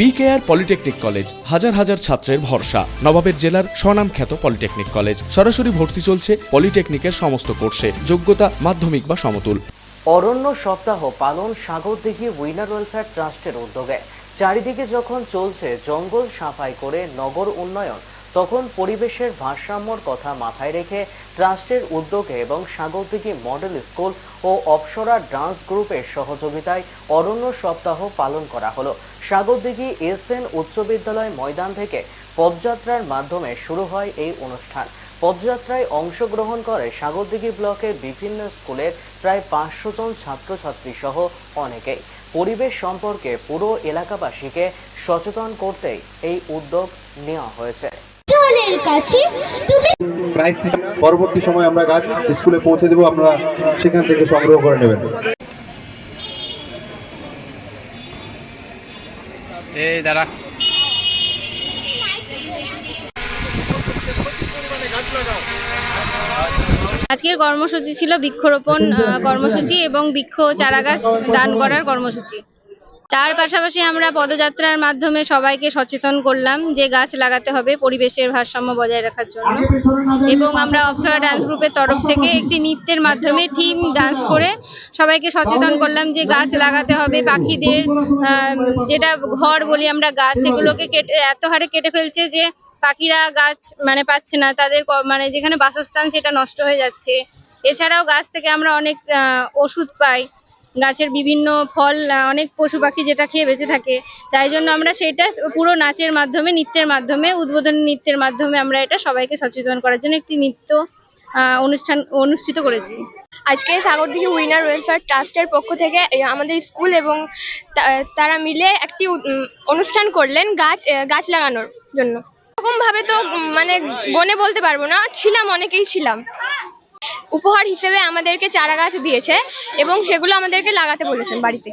BKR polytechnic college হাজার হাজার ছাত্রের ভরসা। নবাবের জেলার স্বনামখ্যাত পলিটেকনিক কলেজ সরাসরি ভর্তি চলছে পলিটেকনিকের সমস্ত কোর্সে। যোগ্যতা মাধ্যমিক বা সমতুল। অরণ্য সপ্তাহ পালন সাগর সাগরদিঘি উইনার ওয়েলফেয়ার ট্রাস্টের উদ্যোগে। চারিদিকে যখন চলছে জঙ্গল সাফাই করে নগর উন্নয়ন তখন পরিবেশের ভারসাম্যর কথা মাথায় রেখে ট্রাস্টের উদ্যোগে এবং সাগরদিঘি মডেল স্কুল ও অপসরা ডান্স গ্রুপের সহযোগিতায় অরণ্য সপ্তাহ পালন করা হলো। সাগরদিঘি এস এন উচ্চ বিদ্যালয় ময়দান থেকে পদযাত্রার মাধ্যমে শুরু হয় এই অনুষ্ঠান। পদযাত্রায় অংশগ্রহণ করে সাগরদিঘি ব্লকের বিভিন্ন স্কুলের প্রায় পাঁচশো জন ছাত্রছাত্রী সহ অনেকেই। পরিবেশ সম্পর্কে পুরো এলাকাবাসীকে সচেতন করতেই এই উদ্যোগ নেওয়া হয়েছে। জলের কাছে। তুমি ক্রাইসিস পরবর্তী সময় আমরা গাছ স্কুলে পৌঁছে দেবো আপনারা সেখান থেকে সংগ্রহ করে নেবেন। এই দাঁড়া। আজকের কর্মসূচি ছিল বৃক্ষরোপণ আহ, কর্মসূচি এবং বৃক্ষ চারাগাছ দান করার কর্মসূচি। তার পাশাপাশি আমরা পদযাত্রার মাধ্যমে সবাইকে সচেতন করলাম যে গাছ লাগাতে হবে পরিবেশের ভারসাম্য বজায় রাখার জন্য। এবং আমরা অপসরা ডান্স গ্রুপের তরফ থেকে একটি নৃত্যের মাধ্যমে থিম ডান্স করে সবাইকে সচেতন করলাম যে গাছ লাগাতে হবে পাখিদের যেটা ঘর বলি আমরা গাছ সেগুলোকে কেটে এত হারে কেটে ফেলছে যে পাখিরা গাছ মানে পাচ্ছে না তাদের মানে যেখানে বাসস্থান সেটা নষ্ট হয়ে যাচ্ছে। এছাড়াও গাছ থেকে আমরা অনেক ওষুধ পাই। গাছের বিভিন্ন ফল অনেক পশু পাখি যেটা খেয়ে বেঁচে থাকে। তাই জন্য আমরা সেটা পুরো নাচের মাধ্যমে, নৃত্যের মাধ্যমে, উদ্বোধনী নৃত্যের মাধ্যমে আমরা এটা সবাইকে সচেতন করার জন্য একটি নৃত্য অনুষ্ঠান অনুষ্ঠিত করেছি। আজকে সাগরদিঘি উইনার ওয়েলফেয়ার ট্রাস্টের পক্ষ থেকে আমাদের স্কুল এবং তারা মিলে একটি অনুষ্ঠান করলেন গাছ গাছ লাগানোর জন্য। এরকম ভাবে তো মানে গনে বলতে পারব না, ছিলাম, অনেকেই ছিলাম। উপহার হিসেবে আমাদেরকে চারা গাছ দিয়েছে এবং সেগুলো আমাদেরকে লাগাতে বলেছেন বাড়িতে।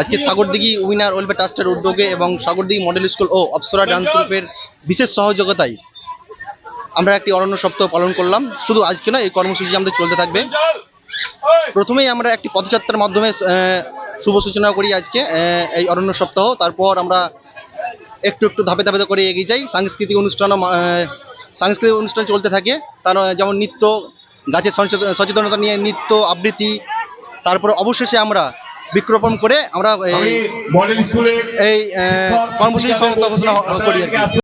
আজকে সাগরদিঘি উইনার ওয়েলফেয়ার ট্রাস্টের উদ্যোগে এবং সাগরদিঘি মডেল স্কুল ও অপসরা ডান্স গ্রুপের বিশেষ সহযোগিতায় আমরা একটি অরণ্য সপ্তাহ পালন করলাম। শুধু আজকে নয়, এই কর্মসূচি আমাদের চলতে থাকবে। প্রথমেই আমরা একটি পদযাত্রার মাধ্যমে শুভ সূচনা করি আজকে এই অরণ্য সপ্তাহ। তারপর আমরা একটু একটু ধাপে ধাপে করে এগিয়ে যাই। সাংস্কৃতিক অনুষ্ঠানও সাংস্কৃতিক অনুষ্ঠান চলতে থাকে। তার, যেমন নৃত্য গাছের সচেতন- সচেতনতা নিয়ে নিত্য আবৃত্তি তারপর অবশেষে আমরা বৃক্ষরোপণ করে আমরা এই এই কর্মসূচি ঘোষণা করি আর কি।